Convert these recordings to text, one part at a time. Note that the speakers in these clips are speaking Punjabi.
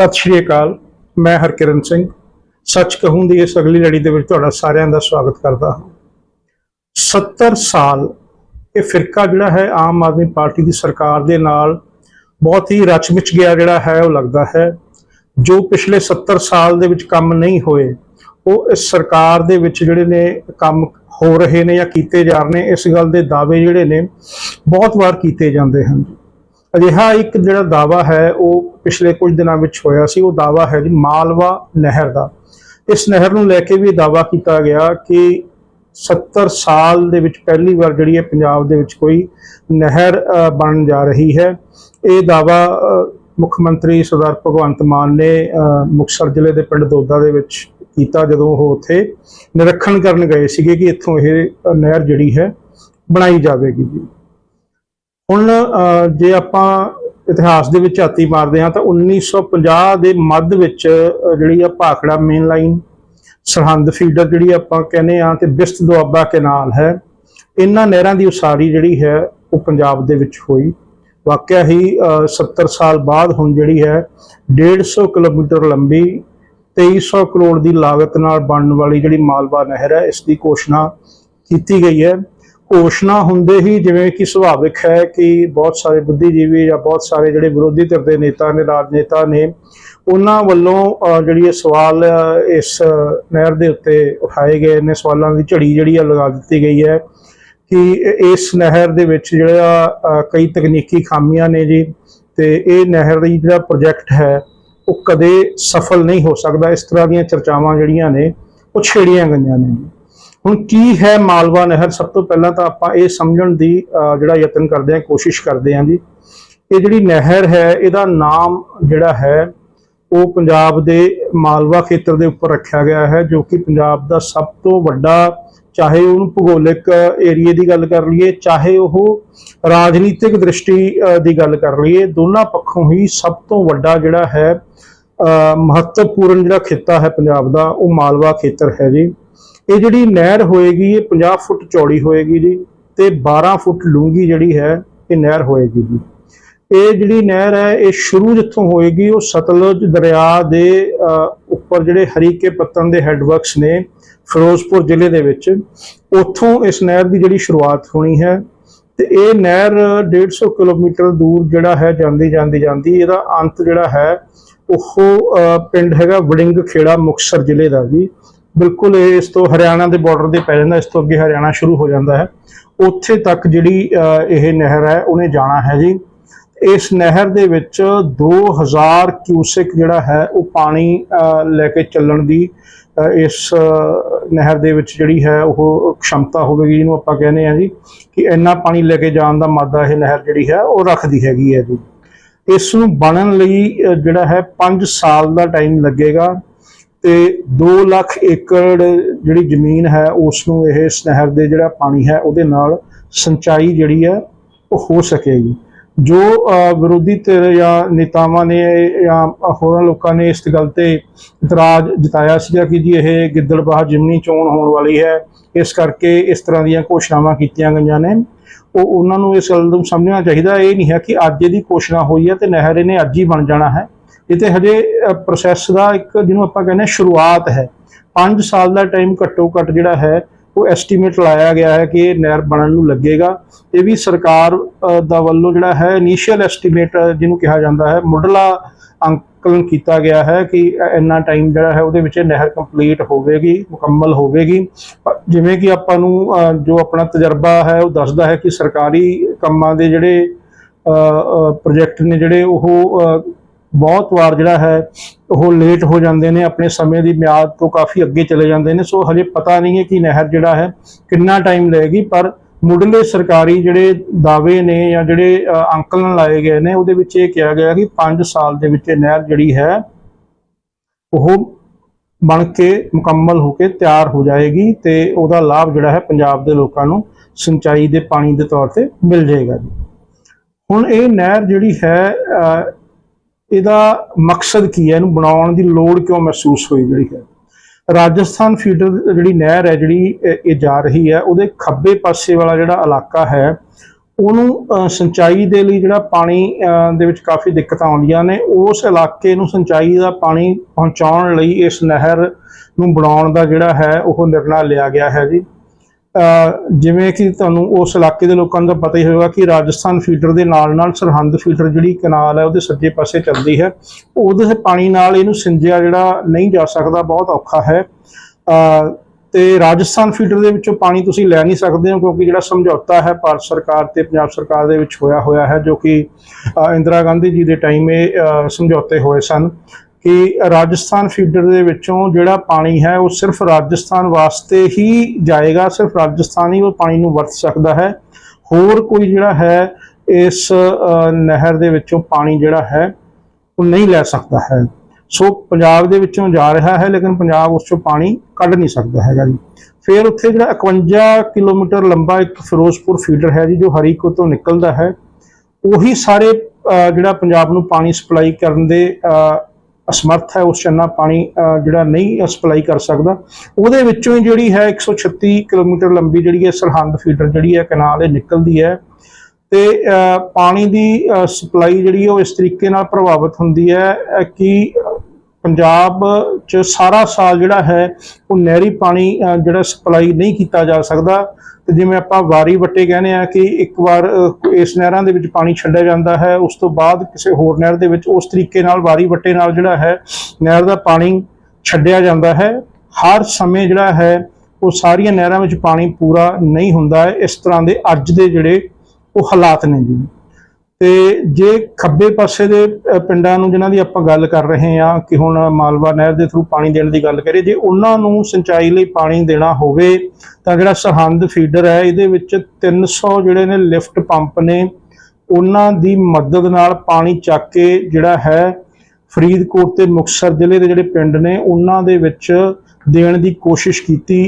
ਸਤਿ ਸ਼੍ਰੀ ਅਕਾਲ, ਮੈਂ ਹਰਕਿਰਨ ਸਿੰਘ। ਸੱਚ ਕਹੂੰ ਦੀ ਇਸ ਅਗਲੀ ਲੜੀ ਦੇ ਵਿੱਚ ਤੁਹਾਡਾ ਸਾਰਿਆਂ ਦਾ ਸਵਾਗਤ ਕਰਦਾ ਹਾਂ। 70 ਸਾਲ, ਇਹ ਫਿਰਕਾ ਜਿਹੜਾ ਹੈ ਆਮ ਆਦਮੀ ਪਾਰਟੀ ਦੀ ਸਰਕਾਰ ਦੇ ਨਾਲ ਬਹੁਤ ਹੀ ਰਚਮਿਚ ਗਿਆ ਜਿਹੜਾ ਹੈ, ਉਹ ਲੱਗਦਾ ਹੈ। ਜੋ ਪਿਛਲੇ 70 ਸਾਲ ਦੇ ਵਿੱਚ ਕੰਮ ਨਹੀਂ ਹੋਏ, ਉਹ ਇਸ ਸਰਕਾਰ ਦੇ ਵਿੱਚ ਜਿਹੜੇ ਨੇ ਕੰਮ ਹੋ ਰਹੇ ਨੇ ਜਾਂ ਕੀਤੇ ਜਾ ਰਹੇ ਨੇ, ਇਸ ਗੱਲ ਦੇ ਦਾਅਵੇ ਜਿਹੜੇ ਨੇ ਬਹੁਤ ਵਾਰ ਕੀਤੇ ਜਾਂਦੇ ਹਨ। ਅਜਿਹਾ ਇੱਕ ਜਿਹੜਾ ਦਾਵਾ ਹੈ ਉਹ ਪਿਛਲੇ ਕੁਝ ਦਿਨਾਂ ਵਿੱਚ ਹੋਇਆ ਸੀ। ਉਹ ਦਾਵਾ ਹੈ ਜੀ ਮਾਲਵਾ ਨਹਿਰ ਦਾ। ਇਸ ਨਹਿਰ ਨੂੰ ਲੈ ਕੇ ਵੀ ਦਾਵਾ ਕੀਤਾ ਗਿਆ ਕਿ 70 ਸਾਲ ਦੇ ਵਿੱਚ ਪਹਿਲੀ ਵਾਰ ਜਿਹੜੀ ਹੈ ਪੰਜਾਬ ਦੇ ਵਿੱਚ ਕੋਈ ਨਹਿਰ ਅ, ਬਣਨ ਜਾ ਰਹੀ ਹੈ। ਇਹ ਦਾਵਾ ਮੁੱਖ ਮੰਤਰੀ ਸਰਦਾਰ ਭਗਵੰਤ ਮਾਨ ਨੇ ਅ, ਮੁਕਤਸਰ ਜ਼ਿਲ੍ਹੇ ਦੇ ਪਿੰਡ ਦੋਦਾ ਦੇ ਵਿੱਚ ਕੀਤਾ ਜਦੋਂ ਉਹ ਉੱਥੇ ਨਿਰੀਖਣ ਕਰਨ ਗਏ ਸੀਗੇ ਕਿ ਇੱਥੋਂ ਇਹ ਨਹਿਰ ਜਿਹੜੀ ਹੈ ਬਣਾਈ ਜਾਵੇਗੀ ਜੀ। ਹੁਣ ਜੇ ਆਪਾਂ ਇਤਿਹਾਸ ਦੇ ਵਿੱਚ ਝਾਤੀ ਮਾਰਦੇ ਹਾਂ ਤਾਂ 1950 ਦੇ ਮੱਧ ਵਿੱਚ ਜਿਹੜੀ ਆ Bhakra main line Sirhind feeder ਜਿਹੜੀ ਆਪਾਂ ਕਹਿੰਦੇ ਆ ਤੇ ਬਿਸਤ ਦੁਆਬਾ ਕੈਨਾਲ ਹੈ ਇਹਨਾਂ ਨਹਿਰਾਂ ਦੀ ਉਸਾਰੀ ਜਿਹੜੀ ਹੈ ਉਹ ਪੰਜਾਬ ਦੇ ਵਿੱਚ ਹੋਈ। ਵਾਕਿਆ ਹੀ ਅ, 70 ਸਾਲ ਬਾਅਦ ਹੁਣ ਜਿਹੜੀ ਹੈ 150 ਕਿਲੋਮੀਟਰ ਲੰਬੀ 2300 ਕਰੋੜ ਦੀ ਲਾਗਤ ਨਾਲ ਬਣਨ ਵਾਲੀ ਜਿਹੜੀ ਮਾਲਵਾ ਨਹਿਰ ਹੈ ਇਸ ਦੀ ਘੋਸ਼ਣਾ ਕੀਤੀ ਗਈ ਹੈ। ਘੋਸ਼ਣਾ ਹੁੰਦੇ ਹੀ ਜਿਵੇਂ ਕਿ ਸੁਭਾਵਿਕ ਹੈ ਕਿ ਬਹੁਤ ਸਾਰੇ ਬੁੱਧੀਜੀਵੀ ਜਾਂ ਬਹੁਤ ਸਾਰੇ ਜਿਹੜੇ ਵਿਰੋਧੀ ਧਿਰ ਦੇ ਨੇਤਾ ਨੇ, ਰਾਜਨੇਤਾ ਨੇ, ਉਹਨਾਂ ਵੱਲੋਂ ਜਿਹੜੀ ਇਹ ਸਵਾਲ ਇਸ ਨਹਿਰ ਦੇ ਉੱਤੇ ਉਠਾਏ ਗਏ ਨੇ। ਸਵਾਲਾਂ ਦੀ ਝੜੀ ਜਿਹੜੀ ਆ ਲਗਾ ਦਿੱਤੀ ਗਈ ਹੈ ਕਿ ਇਸ ਨਹਿਰ ਦੇ ਵਿੱਚ ਜਿਹੜਾ ਕਈ ਤਕਨੀਕੀ ਖਾਮੀਆਂ ਨੇ ਜੀ ਤੇ ਇਹ ਨਹਿਰ ਦੀ ਜਿਹੜਾ ਪ੍ਰੋਜੈਕਟ ਹੈ, ਉਹ ਕਦੇ ਸਫਲ ਨਹੀਂ ਹੋ ਸਕਦਾ। ਇਸ ਤਰ੍ਹਾਂ ਦੀਆਂ ਚਰਚਾਵਾਂ ਜਿਹੜੀਆਂ ਨੇ, ਉਹ ਛੇੜੀਆਂ ਗਈਆਂ ਨੇ ਹੁਣ ਕੀ ਹੈ ਮਾਲਵਾ ਨਹਿਰ? ਸਭ ਤੋਂ ਪਹਿਲਾਂ ਤਾਂ ਆਪਾਂ ਇਹ ਸਮਝਣ ਦੀ ਅਹ, ਜਿਹੜਾ ਯਤਨ ਕਰਦੇ ਹਾਂ ਕੋਸ਼ਿਸ਼ ਕਰਦੇ ਹਾਂ ਜੀ। ਇਹ ਜਿਹੜੀ ਨਹਿਰ ਹੈ ਇਹਦਾ ਨਾਮ ਜਿਹੜਾ ਹੈ ਉਹ ਪੰਜਾਬ ਦੇ ਮਾਲਵਾ ਖੇਤਰ ਦੇ ਉੱਪਰ ਰੱਖਿਆ ਗਿਆ ਹੈ ਜੋ ਕਿ ਪੰਜਾਬ ਦਾ ਸਭ ਤੋਂ ਵੱਡਾ ਚਾਹੇ ਉਹਨੂੰ ਭੂਗੋਲਿਕ ਏਰੀਏ ਦੀ ਗੱਲ ਕਰ ਲਈਏ ਚਾਹੇ ਉਹ ਰਾਜਨੀਤਿਕ ਦ੍ਰਿਸ਼ਟੀ ਦੀ ਗੱਲ ਕਰ ਲਈਏ ਦੋਨਾਂ ਪੱਖੋਂ ਹੀ ਸਭ ਤੋਂ ਵੱਡਾ ਜਿਹੜਾ ਹੈ ਅਹ, ਮਹੱਤਵਪੂਰਨ ਜਿਹੜਾ ਖਿੱਤਾ ਹੈ ਪੰਜਾਬ ਦਾ ਉਹ ਮਾਲਵਾ ਖੇਤਰ ਹੈ ਜੀ। ਇਹ ਜਿਹੜੀ ਨਹਿਰ ਹੋਏਗੀ ਇਹ 50 ਫੁੱਟ ਚੌੜੀ ਹੋਏਗੀ ਜੀ ਤੇ 12 ਫੁੱਟ ਡੂੰਘੀ ਜਿਹੜੀ ਹੈ ਇਹ ਨਹਿਰ ਹੋਏਗੀ ਜੀ। ਇਹ ਜਿਹੜੀ ਨਹਿਰ ਹੈ ਇਹ ਸ਼ੁਰੂ ਜਿੱਥੋਂ ਹੋਏਗੀ ਉਹ ਸਤਲੁਜ ਦਰਿਆ ਦੇ ਅਹ, ਉੱਪਰ ਜਿਹੜੇ ਹਰੀਕੇ ਪੱਤਨ ਦੇ ਹੈਡਵਰਕਸ ਨੇ ਫਿਰੋਜ਼ਪੁਰ ਜ਼ਿਲ੍ਹੇ ਦੇ ਵਿੱਚ ਉੱਥੋਂ ਇਸ ਨਹਿਰ ਦੀ ਜਿਹੜੀ ਸ਼ੁਰੂਆਤ ਹੋਣੀ ਹੈ ਤੇ ਇਹ ਨਹਿਰ 150 ਕਿਲੋਮੀਟਰ ਦੂਰ ਜਿਹੜਾ ਹੈ ਜਾਂਦੀ ਜਾਂਦੀ ਜਾਂਦੀ ਇਹਦਾ ਅੰਤ ਜਿਹੜਾ ਹੈ ਉਹ ਅਹ, ਪਿੰਡ ਹੈਗਾ ਵੜਿੰਗ ਖੇੜਾ ਮੁਕਤਸਰ ਜ਼ਿਲ੍ਹੇ ਦਾ ਜੀ। ਬਿਲਕੁਲ ਇਹ ਇਸ ਤੋਂ ਹਰਿਆਣਾ ਦੇ ਬਾਰਡਰ ਦੇ ਪੈ ਜਾਂਦਾ, ਇਸ ਤੋਂ ਅੱਗੇ ਹਰਿਆਣਾ ਸ਼ੁਰੂ ਹੋ ਜਾਂਦਾ ਹੈ। ਉੱਥੇ ਤੱਕ ਜਿਹੜੀ ਇਹ ਨਹਿਰ ਹੈ, ਉਹਨੇ ਜਾਣਾ ਹੈ ਜੀ। ਇਸ ਨਹਿਰ ਦੇ ਵਿੱਚ 2000 ਕਿਊਸਿਕ ਜਿਹੜਾ ਹੈ, ਉਹ ਪਾਣੀ ਲੈ ਕੇ ਚੱਲਣ ਦੀ ਇਸ ਨਹਿਰ ਦੇ ਵਿੱਚ ਜਿਹੜੀ ਹੈ, ਉਹ ਖਮਤਾ ਹੋਵੇਗੀ, ਜਿਹਨੂੰ ਆਪਾਂ ਕਹਿੰਦੇ ਆ ਜੀ, ਕਿ ਇੰਨਾ ਪਾਣੀ ਲੈ ਕੇ ਜਾਣ ਦਾ ਮਾਦਾ ਇਹ ਨਹਿਰ ਜਿਹੜੀ ਹੈ, ਉਹ ਰੱਖਦੀ ਹੈਗੀ ਹੈ ਜੀ। ਇਸ ਨੂੰ ਬਣਨ ਲਈ ਜਿਹੜਾ ਹੈ 5 ਸਾਲ ਦਾ ਟਾਈਮ ਲੱਗੇਗਾ। ਤੇ 2 ਲੱਖ ਏਕੜ ਜਿਹੜੀ ਜ਼ਮੀਨ ਹੈ ਉਸ ਨੂੰ ਇਹ ਨਹਿਰ ਦੇ ਜਿਹੜਾ ਪਾਣੀ ਹੈ, ਉਹਦੇ ਨਾਲ ਸਿੰਚਾਈ ਜਿਹੜੀ ਹੈ, ਉਹ ਹੋ ਸਕੇਗੀ। ਜੋ ਵਿਰੋਧੀ ਧਿਰ ਜਾਂ ਨੇਤਾਵਾਂ ਨੇ ਜਾਂ ਹੋਰਾਂ ਲੋਕਾਂ ਨੇ ਇਸ ਗੱਲ ਤੇ ਇਤਰਾਜ਼ ਜਤਾਇਆ ਸੀਗਾ ਕਿ ਜੀ ਇਹ ਗਿੱਦੜਬਾਹਾ ਜਿਮਨੀ ਚੋਣ ਹੋਣ ਵਾਲੀ ਹੈ, ਇਸ ਕਰਕੇ ਇਸ ਤਰ੍ਹਾਂ ਦੀਆਂ ਘੋਸ਼ਣਾਵਾਂ ਕੀਤੀਆਂ ਗਈਆਂ ਨੇ। ਉਹ, ਉਹਨਾਂ ਨੂੰ ਇਸ ਗੱਲ ਨੂੰ ਸਮਝਣਾ ਚਾਹੀਦਾ, ਇਹ ਨਹੀਂ ਹੈ ਕਿ ਅੱਜ ਇਹਦੀ ਘੋਸ਼ਣਾ ਹੋਈ ਹੈ ਤੇ ਨਹਿਰ ਇਹਨੇ ਅੱਜ ਹੀ ਬਣ ਜਾਣਾ ਹੈ। ਇਹ ਤੇ ਹਜੇ ਪ੍ਰੋਸੈਸ ਦਾ ਇੱਕ ਜਿਹਨੂੰ ਆਪਾਂ ਕਹਿੰਦੇ ਹਾਂ ਸ਼ੁਰੂਆਤ ਹੈ। 5 ਸਾਲ ਦਾ ਟਾਈਮ ਘੱਟੋ ਘੱਟ ਜਿਹੜਾ ਹੈ, ਉਹ ਐਸਟੀਮੇਟ ਲਾਇਆ ਗਿਆ ਹੈ ਕਿ ਇਹ ਨਹਿਰ ਬਣਨ ਨੂੰ ਲੱਗੇਗਾ। ਇਹ ਵੀ ਸਰਕਾਰ ਦਾ ਵੱਲੋਂ ਜਿਹੜਾ ਹੈ ਇਨੀਸ਼ੀਅਲ ਐਸਟੀਮੇਟ ਜਿਹਨੂੰ ਕਿਹਾ ਜਾਂਦਾ ਹੈ, ਮੁੱਢਲਾ ਅੰਕਲਨ ਕੀਤਾ ਗਿਆ ਹੈ ਕਿ ਇੰਨਾ ਟਾਈਮ ਜਿਹੜਾ ਹੈ, ਉਹਦੇ ਵਿੱਚ ਇਹ ਨਹਿਰ ਕੰਪਲੀਟ ਹੋਵੇਗੀ, ਮੁਕੰਮਲ ਹੋਵੇਗੀ। ਜਿਵੇਂ ਕਿ ਆਪਾਂ ਨੂੰ ਜੋ ਆਪਣਾ ਤਜਰਬਾ ਹੈ, ਉਹ ਦੱਸਦਾ ਹੈ ਕਿ ਸਰਕਾਰੀ ਕੰਮਾਂ ਦੇ ਜਿਹੜੇ ਪ੍ਰੋਜੈਕਟ ਨੇ ਜਿਹੜੇ ਉਹ ਬਹੁਤ ਵਾਰ ਜਿਹੜਾ ਹੈ ਉਹ ਲੇਟ ਹੋ ਜਾਂਦੇ ਨੇ ਆਪਣੇ ਸਮੇਂ ਦੀ ਮਿਆਦ ਤੋਂ ਕਾਫੀ ਅੱਗੇ ਚਲੇ ਜਾਂਦੇ ਨੇ ਸੋ ਹਜੇ ਪਤਾ ਨਹੀਂ ਹੈ ਕਿ ਨਹਿਰ ਜਿਹੜਾ ਹੈ ਕਿੰਨਾ ਟਾਈਮ ਲਏਗੀ ਪਰ ਮੁੱਢਲੇ ਸਰਕਾਰੀ ਜਿਹੜੇ ਦਾਅਵੇ ਨੇ ਜਾਂ ਜਿਹੜੇ ਅ, ਅੰਕਲਨ ਲਾਏ ਗਏ ਨੇ ਉਹਦੇ ਵਿੱਚ ਇਹ ਕਿਹਾ ਗਿਆ ਕਿ 5 ਸਾਲ ਦੇ ਵਿੱਚ ਇਹ ਨਹਿਰ ਜਿਹੜੀ ਹੈ ਉਹ ਬਣ ਕੇ ਮੁਕੰਮਲ ਹੋ ਕੇ ਤਿਆਰ ਹੋ ਜਾਏਗੀ ਤੇ ਉਹਦਾ ਲਾਭ ਜਿਹੜਾ ਹੈ ਪੰਜਾਬ ਦੇ ਲੋਕਾਂ ਨੂੰ ਸਿੰਚਾਈ ਦੇ ਪਾਣੀ ਦੇ ਤੌਰ ਤੇ ਮਿਲ ਜਾਏਗਾ ਜੀ। ਹੁਣ ਇਹ ਨਹਿਰ ਜਿਹੜੀ ਹੈ ਅ, ਇਹਦਾ ਮਕਸਦ ਕੀ ਹੈ? ਇਹਨੂੰ ਬਣਾਉਣ ਦੀ ਲੋੜ ਕਿਉਂ ਮਹਿਸੂਸ ਹੋਈ ਜਿਹੜੀ ਹੈ? ਰਾਜਸਥਾਨ ਫੀਡਰ ਜਿਹੜੀ ਨਹਿਰ ਹੈ, ਜਿਹੜੀ ਇਹ ਜਾ ਰਹੀ ਹੈ, ਉਹਦੇ ਖੱਬੇ ਪਾਸੇ ਵਾਲਾ ਜਿਹੜਾ ਇਲਾਕਾ ਹੈ, ਉਹਨੂੰ ਸਿੰਚਾਈ ਦੇ ਲਈ ਜਿਹੜਾ ਪਾਣੀ ਦੇ ਵਿੱਚ ਕਾਫੀ ਦਿੱਕਤਾਂ ਆਉਂਦੀਆਂ ਨੇ, ਉਸ ਇਲਾਕੇ ਨੂੰ ਸਿੰਚਾਈ ਦਾ ਪਾਣੀ ਪਹੁੰਚਾਉਣ ਲਈ ਇਸ ਨਹਿਰ ਨੂੰ ਬਣਾਉਣ ਦਾ ਜਿਹੜਾ ਹੈ, ਉਹ ਨਿਰਣਾ ਲਿਆ ਗਿਆ ਹੈ ਜੀ। ਜਿਵੇਂ ਕਿ ਤੁਹਾਨੂੰ ਉਸ ਇਲਾਕੇ ਦੇ ਲੋਕਾਂ ਦਾ ਪਤਾ ਹੀ ਹੋਵੇਗਾ ਕਿ ਰਾਜਸਥਾਨ ਫੀਡਰ ਦੇ ਨਾਲ ਨਾਲ ਸਰਹੰਦ ਫੀਡਰ ਜਿਹੜੀ ਕਨਾਲ ਹੈ ਉਹਦੇ ਸੱਜੇ ਪਾਸੇ ਚੱਲਦੀ ਹੈ। ਉਹਦੇ ਪਾਣੀ ਨਾਲ ਇਹਨੂੰ ਸਿੰਜਿਆ ਜਿਹੜਾ ਨਹੀਂ ਜਾ ਸਕਦਾ ਬਹੁਤ ਔਖਾ ਹੈ। ਅਹ, ਤੇ ਰਾਜਸਥਾਨ ਫੀਡਰ ਦੇ ਵਿੱਚੋਂ ਪਾਣੀ ਤੁਸੀਂ ਲੈ ਨਹੀਂ ਸਕਦੇ ਹੋ ਕਿਉਂਕਿ ਜਿਹੜਾ ਸਮਝੌਤਾ ਹੈ ਭਾਰਤ ਸਰਕਾਰ ਤੇ ਪੰਜਾਬ ਸਰਕਾਰ ਦੇ ਵਿੱਚ ਹੋਇਆ ਹੋਇਆ ਹੈ ਜੋ ਕਿ ਇੰਦਰਾ ਗਾਂਧੀ ਜੀ ਦੇ ਟਾਈਮ ਇਹ ਸਮਝੌਤੇ ਹੋਏ ਸਨ। ਕਿ ਰਾਜਸਥਾਨ ਫੀਡਰ ਦੇ ਵਿੱਚੋਂ ਜਿਹੜਾ ਪਾਣੀ ਹੈ ਉਹ ਸਿਰਫ ਰਾਜਸਥਾਨ ਵਾਸਤੇ ਹੀ ਜਾਏਗਾ, ਸਿਰਫ ਰਾਜਸਥਾਨ ਹੀ ਉਹ ਪਾਣੀ ਨੂੰ ਵਰਤ ਸਕਦਾ ਹੈ। ਹੋਰ ਕੋਈ ਜਿਹੜਾ ਹੈ ਇਸ ਨਹਿਰ ਦੇ ਵਿੱਚੋਂ ਪਾਣੀ ਜਿਹੜਾ ਹੈ ਉਹ ਨਹੀਂ ਲੈ ਸਕਦਾ ਹੈ। ਸੋ ਪੰਜਾਬ ਦੇ ਵਿੱਚੋਂ ਜਾ ਰਿਹਾ ਹੈ, ਲੇਕਿਨ ਪੰਜਾਬ ਉਸ ਚੋਂ ਪਾਣੀ ਕੱਢ ਨਹੀਂ ਸਕਦਾ ਹੈਗਾ ਜੀ। ਫਿਰ ਉੱਥੇ ਜਿਹੜਾ 51 ਕਿਲੋਮੀਟਰ ਲੰਬਾ ਇੱਕ ਫਿਰੋਜ਼ਪੁਰ ਫੀਡਰ ਹੈ ਜੀ, ਜੋ ਹਰੀਕੋ ਤੋਂ ਨਿਕਲਦਾ ਹੈ, ਉਹੀ ਸਾਰੇ ਜਿਹੜਾ ਪੰਜਾਬ ਨੂੰ ਪਾਣੀ ਸਪਲਾਈ ਕਰਨ ਦੇ ਅਸਮਰਥ ਹੈ ਉਸ ਚੰਨਾ ਪਾਣੀ ਜਿਹੜਾ ਨਹੀਂ ਸਪਲਾਈ ਕਰ ਸਕਦਾ। ਉਹਦੇ ਵਿੱਚੋਂ ਹੀ ਜਿਹੜੀ ਹੈ 136 ਕਿਲੋਮੀਟਰ ਲੰਬੀ ਜਿਹੜੀ ਹੈ ਸਰਹੰਦ ਫੀਡਰ ਜਿਹੜੀ ਹੈ ਕਨਾਲ ਇਹ ਨਿਕਲਦੀ ਹੈ। ਤੇ ਪਾਣੀ ਦੀ ਸਪਲਾਈ ਜਿਹੜੀ ਹੈ ਉਹ ਇਸ ਤਰੀਕੇ ਨਾਲ ਪ੍ਰਭਾਵਿਤ ਹੁੰਦੀ ਹੈ ਕਿ ਪੰਜਾਬ ਚ ਸਾਰਾ ਸਾਲ ਜਿਹੜਾ ਹੈ ਉਹ ਨਹਿਰੀ ਪਾਣੀ ਜਿਹੜਾ ਸਪਲਾਈ ਨਹੀਂ ਕੀਤਾ ਜਾ ਸਕਦਾ। ਤੇ ਜਿਵੇਂ ਆਪਾਂ ਵਾਰੀ ਵੱਟੇ ਕਹਿੰਦੇ ਆ ਕਿ ਇੱਕ ਵਾਰ ਇਸ ਨਹਿਰਾਂ ਦੇ ਵਿੱਚ ਪਾਣੀ ਛੱਡਿਆ ਜਾਂਦਾ ਹੈ, ਉਸ ਤੋਂ ਬਾਅਦ ਕਿਸੇ ਹੋਰ ਨਹਿਰ ਦੇ ਵਿੱਚ ਉਸ ਤਰੀਕੇ ਨਾਲ ਵਾਰੀ ਵੱਟੇ ਨਾਲ ਜਿਹੜਾ ਹੈ, ਨਹਿਰ ਦਾ ਪਾਣੀ ਛੱਡਿਆ ਜਾਂਦਾ ਹੈ। ਹਰ ਸਮੇਂ ਜਿਹੜਾ ਹੈ, ਉਹ ਸਾਰੀਆਂ ਨਹਿਰਾਂ ਵਿੱਚ ਪਾਣੀ ਪੂਰਾ ਨਹੀਂ ਹੁੰਦਾ ਹੈ। ਇਸ ਤਰ੍ਹਾਂ ਦੇ ਅੱਜ ਦੇ ਜਿਹੜੇ ਉਹ ਹਾਲਾਤ ਨੇ ਜੀ। ਤੇ ਜੇ ਖੱਬੇ ਪਾਸੇ ਦੇ ਪਿੰਡਾਂ ਨੂੰ ਜਿਨ੍ਹਾਂ ਦੀ ਆਪਾਂ ਗੱਲ ਕਰ ਰਹੇ ਹਾਂ ਕਿ ਹੁਣ ਮਾਲਵਾ ਨਹਿਰ ਦੇ ਥਰੂ ਪਾਣੀ ਦੇਣ ਦੀ ਗੱਲ ਕਰੀਏ, ਜੇ ਉਹਨਾਂ ਨੂੰ ਸਿੰਚਾਈ ਲਈ ਪਾਣੀ ਦੇਣਾ ਹੋਵੇ, ਤਾਂ ਜਿਹੜਾ ਸਰਹੰਦ ਫੀਡਰ ਹੈ, ਇਹਦੇ ਵਿੱਚ 300 ਜਿਹੜੇ ਨੇ ਲਿਫਟ ਪੰਪ ਨੇ, ਉਹਨਾਂ ਦੀ ਮਦਦ ਨਾਲ ਪਾਣੀ ਚੱਕ ਕੇ ਜਿਹੜਾ ਹੈ ਫਰੀਦਕੋਟ ਤੇ ਮੁਕਤਸਰ ਜ਼ਿਲ੍ਹੇ ਦੇ ਜਿਹੜੇ ਪਿੰਡ ਨੇ, ਉਹਨਾਂ ਦੇ ਵਿੱਚ ਦੇਣ ਦੀ ਕੋਸ਼ਿਸ਼ ਕੀਤੀ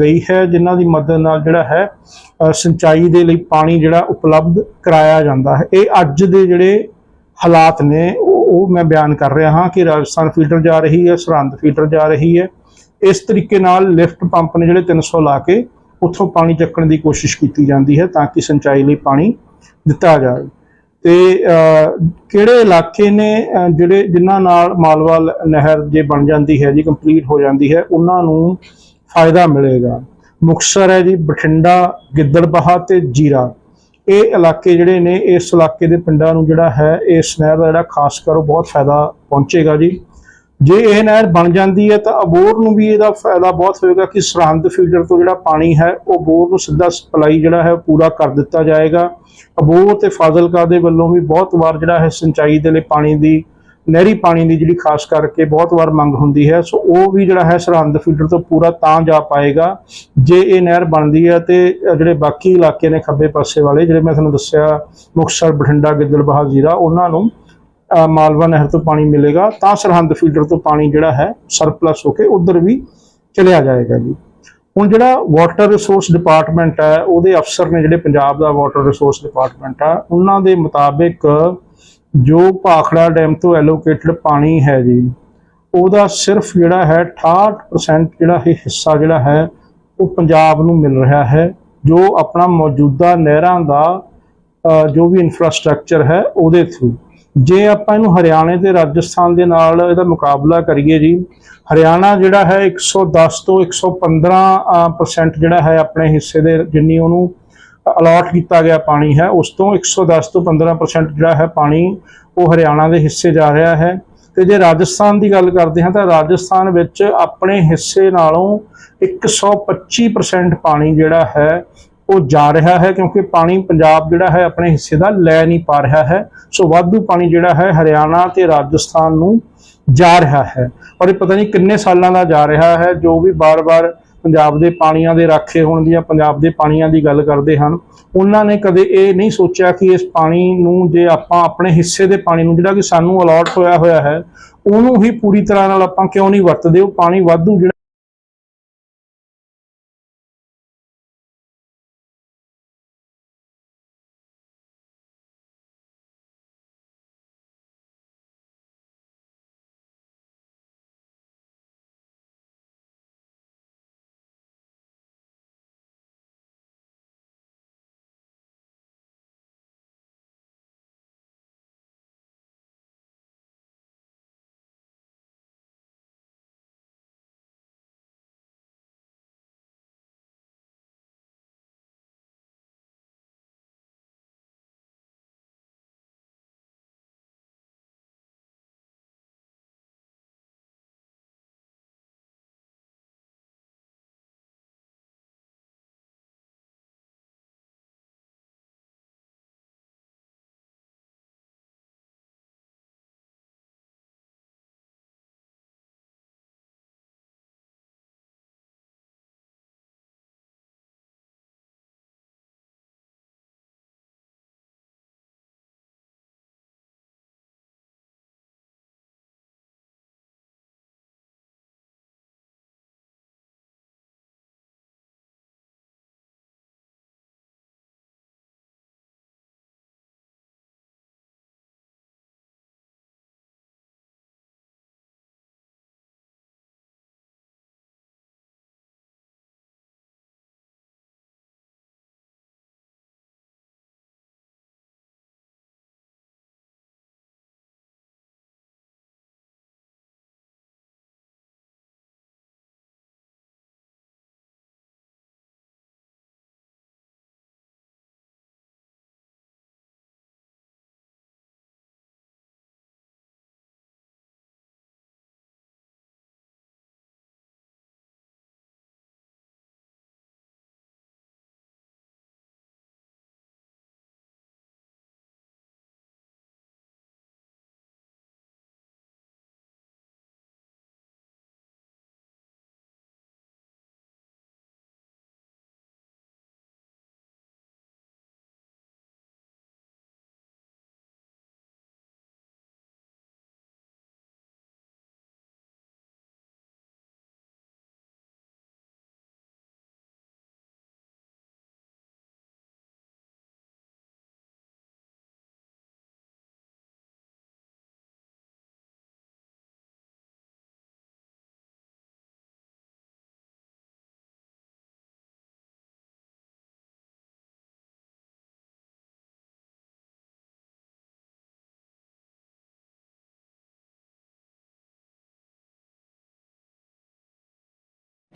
ਗਈ ਹੈ, ਜਿਨ੍ਹਾਂ ਦੀ ਮਦਦ ਨਾਲ ਜਿਹੜਾ ਹੈ ਸਿੰਚਾਈ ਦੇ ਲਈ ਪਾਣੀ ਜਿਹੜਾ ਉਪਲਬਧ ਕਰਾਇਆ ਜਾਂਦਾ ਹੈ। ਇਹ ਅੱਜ ਦੇ ਜਿਹੜੇ ਹਾਲਾਤ ਨੇ, ਉਹ ਉਹ ਮੈਂ ਬਿਆਨ ਕਰ ਰਿਹਾ ਹਾਂ ਕਿ ਰਾਜਸਥਾਨ ਫਿਲਟਰ ਜਾ ਰਹੀ ਹੈ, ਸਰਹੰਦ ਫੀਡਰ ਜਾ ਰਹੀ ਹੈ। ਇਸ ਤਰੀਕੇ ਨਾਲ ਲਿਫਟ ਪੰਪ ਨੇ ਜਿਹੜੇ 300 ਲਾ ਕੇ ਉੱਥੋਂ ਪਾਣੀ ਚੱਕਣ ਦੀ ਕੋਸ਼ਿਸ਼ ਕੀਤੀ ਜਾਂਦੀ ਹੈ ਤਾਂ ਕਿ ਸਿੰਚਾਈ ਲਈ ਪਾਣੀ ਦਿੱਤਾ ਜਾਵੇ। ਤੇ ਕਿਹੜੇ ਇਲਾਕੇ ਨੇ ਜਿਹੜੇ, ਜਿਨ੍ਹਾਂ ਨਾਲ ਮਾਲਵਾ ਲ- ਨਹਿਰ ਜੇ ਬਣ ਜਾਂਦੀ ਹੈ ਜੀ ਕੰਪਲੀਟ ਹੋ ਜਾਂਦੀ ਹੈ, ਉਹਨਾਂ ਨੂੰ ਫਾਇਦਾ ਮਿਲੇਗਾ? ਮੁਕਤਸਰ ਹੈ ਜੀ, ਬਠਿੰਡਾ, ਗਿੱਦੜਬਾਹਾ ਤੇ ਜੀਰਾ। ਇਹ ਇਲਾਕੇ ਜਿਹੜੇ ਨੇ, ਇਸ ਇਲਾਕੇ ਦੇ ਪਿੰਡਾਂ ਨੂੰ ਜਿਹੜਾ ਹੈ, ਇਸ ਨਹਿਰ ਦਾ ਜਿਹੜਾ ਖਾਸ ਕਰ ਉਹ ਬਹੁਤ ਫਾਇਦਾ ਪਹੁੰਚੇਗਾ ਜੀ। ਜੇ ਇਹ ਨਹਿਰ ਬਣ ਜਾਂਦੀ ਹੈ ਤਾਂ ਅਬੋਰ ਨੂੰ ਵੀ ਇਹਦਾ ਫਾਇਦਾ ਬਹੁਤ ਹੋਏਗਾ ਕਿ ਸਰਹੰਦ ਫੀਡਰ ਤੋਂ ਜਿਹੜਾ ਪਾਣੀ ਹੈ, ਉਹ ਬੋਰ ਨੂੰ ਸਿੱਧਾ ਸਪਲਾਈ ਜਿਹੜਾ ਹੈ, ਉਹ ਪੂਰਾ ਕਰ ਦਿੱਤਾ ਜਾਏਗਾ। ਅਬੋਰ ਤੇ ਫਾਜ਼ਿਲਕਾ ਦੇ ਵੱਲੋਂ ਵੀ ਬਹੁਤ ਵਾਰ ਜਿਹੜਾ ਹੈ, ਸਿੰਚਾਈ ਦੇ ਲਈ ਪਾਣੀ ਦੀ, ਨਹਿਰੀ ਪਾਣੀ ਦੀ ਜਿਹੜੀ ਖਾਸ ਕਰਕੇ ਬਹੁਤ ਵਾਰ ਮੰਗ ਹੁੰਦੀ ਹੈ। ਸੋ ਉਹ ਵੀ ਜਿਹੜਾ ਹੈ, ਸਰਹੰਦ ਫੀਡਰ ਤੋਂ ਪੂਰਾ ਤਾਂ ਜਾ ਪਾਏਗਾ। ਜੇ ਇਹ ਨਹਿਰ ਬਣਦੀ ਹੈ ਤੇ ਜਿਹੜੇ ਬਾਕੀ ਇਲਾਕੇ ਨੇ ਖੱਬੇ ਪਾਸੇ ਵਾਲੇ, ਜਿਹੜੇ ਮੈਂ ਤੁਹਾਨੂੰ ਦੱਸਿਆ, ਮੁਕਤਸਰ, ਬਠਿੰਡਾ, ਗਿੱਦੜਬਾਹਾ, ਜ਼ੀਰਾ, ਉਹਨਾਂ ਨੂੰ ਮਾਲਵਾ ਨਹਿਰ ਤੋਂ ਪਾਣੀ ਮਿਲੇਗਾ, ਤਾਂ ਸਰਹੰਦ ਫੀਡਰ ਤੋਂ ਪਾਣੀ ਜਿਹੜਾ ਹੈ ਸਰਪਲਸ ਹੋ ਕੇ ਉਧਰ ਵੀ ਚਲਿਆ ਜਾਏਗਾ ਜੀ। ਹੁਣ ਜਿਹੜਾ ਵਾਟਰ ਰਿਸੋਰਸ ਡਿਪਾਰਟਮੈਂਟ ਹੈ, ਉਹਦੇ ਅਫਸਰ ਨੇ ਜਿਹੜੇ ਪੰਜਾਬ ਦਾ ਵਾਟਰ ਰਿਸੋਰਸ ਡਿਪਾਰਟਮੈਂਟ ਆ, ਉਹਨਾਂ ਦੇ ਮੁਤਾਬਿਕ ਜੋ ਭਾਖੜਾ ਡੈਮ ਤੋਂ ਐਲੋਕੇਟਡ ਪਾਣੀ ਹੈ ਜੀ, ਉਹਦਾ ਸਿਰਫ ਜਿਹੜਾ ਹੈ 68% ਜਿਹੜਾ ਇਹ ਹਿੱਸਾ ਜਿਹੜਾ ਹੈ, ਉਹ ਪੰਜਾਬ ਨੂੰ ਮਿਲ ਰਿਹਾ ਹੈ, ਜੋ ਆਪਣਾ ਮੌਜੂਦਾ ਨਹਿਰਾਂ ਦਾ ਜੋ ਵੀ ਇਨਫਰਾਸਟ੍ਰਕਚਰ ਹੈ, ਉਹਦੇ ਥਰੂ ਜੇ ਆਪਾਂ ਇਹਨੂੰ ਹਰਿਆਣੇ ਤੇ ਰਾਜਸਥਾਨ ਦੇ ਨਾਲ ਇਹਦਾ ਮੁਕਾਬਲਾ ਕਰੀਏ ਜੀ, ਹਰਿਆਣਾ ਜਿਹੜਾ ਹੈ 110 ਤੋਂ 115% percent ਜਿਹੜਾ ਹੈ ਆਪਣੇ ਹਿੱਸੇ ਦੇ ਜਿੰਨੀ ਉਹਨੂੰ ਅਲਾਟ ਕੀਤਾ ਗਿਆ ਪਾਣੀ ਹੈ, ਉਸ ਤੋਂ 110 ਤੋਂ 15% ਜਿਹੜਾ ਹੈ ਪਾਣੀ ਉਹ ਹਰਿਆਣਾ ਦੇ ਹਿੱਸੇ ਜਾ ਰਿਹਾ ਹੈ। ਤੇ ਜੇ ਰਾਜਸਥਾਨ ਦੀ ਗੱਲ ਕਰਦੇ ਹਾਂ ਤਾਂ ਰਾਜਸਥਾਨ ਵਿੱਚ ਆਪਣੇ ਹਿੱਸੇ ਨਾਲੋਂ 125% ਪਾਣੀ ਜਿਹੜਾ ਹੈ ਉਹ ਜਾ ਰਿਹਾ ਹੈ ਕਿਉਂਕਿ ਪਾਣੀ ਪੰਜਾਬ ਜਿਹੜਾ ਹੈ ਆਪਣੇ ਹਿੱਸੇ ਦਾ ਲੈ ਨਹੀਂ ਪਾ ਰਿਹਾ ਹੈ। ਸੋ ਵਾਧੂ ਪਾਣੀ ਜਿਹੜਾ ਹੈ ਹਰਿਆਣਾ ਤੇ ਰਾਜਸਥਾਨ ਨੂੰ ਜਾ ਰਿਹਾ ਹੈ। ਔਰ ਇਹ ਪਤਾ ਨਹੀਂ ਕਿੰਨੇ ਸਾਲਾਂ ਦਾ ਜਾ ਰਿਹਾ ਹੈ, ਜੋ ਵੀ ਬਾਰ-ਬਾਰ ਪੰਜਾਬ ਦੇ ਪਾਣੀਆਂ ਦੇ ਰਾਖੇ ਹੋਣ ਦੀਆਂ ਪੰਜਾਬ ਦੇ ਪਾਣੀਆਂ ਦੀ ਗੱਲ ਕਰਦੇ ਹਨ। ਉਹਨਾਂ ਨੇ ਕਦੇ ਇਹ ਨਹੀਂ ਸੋਚਿਆ ਕਿ ਇਸ ਪਾਣੀ ਨੂੰ ਜੇ ਆਪਾਂ ਆਪਣੇ ਹਿੱਸੇ ਦੇ ਪਾਣੀ ਨੂੰ ਜਿਹੜਾ ਕਿ ਸਾਨੂੰ ਅਲਾਟ ਹੋਇਆ ਹੋਇਆ ਹੈ, ਉਹਨੂੰ ਹੀ ਪੂਰੀ ਤਰ੍ਹਾਂ ਨਾਲ ਆਪਾਂ ਕਿਉਂ ਨਹੀਂ ਵਰਤਦੇ? ਉਹ ਪਾਣੀ ਵਾਧੂ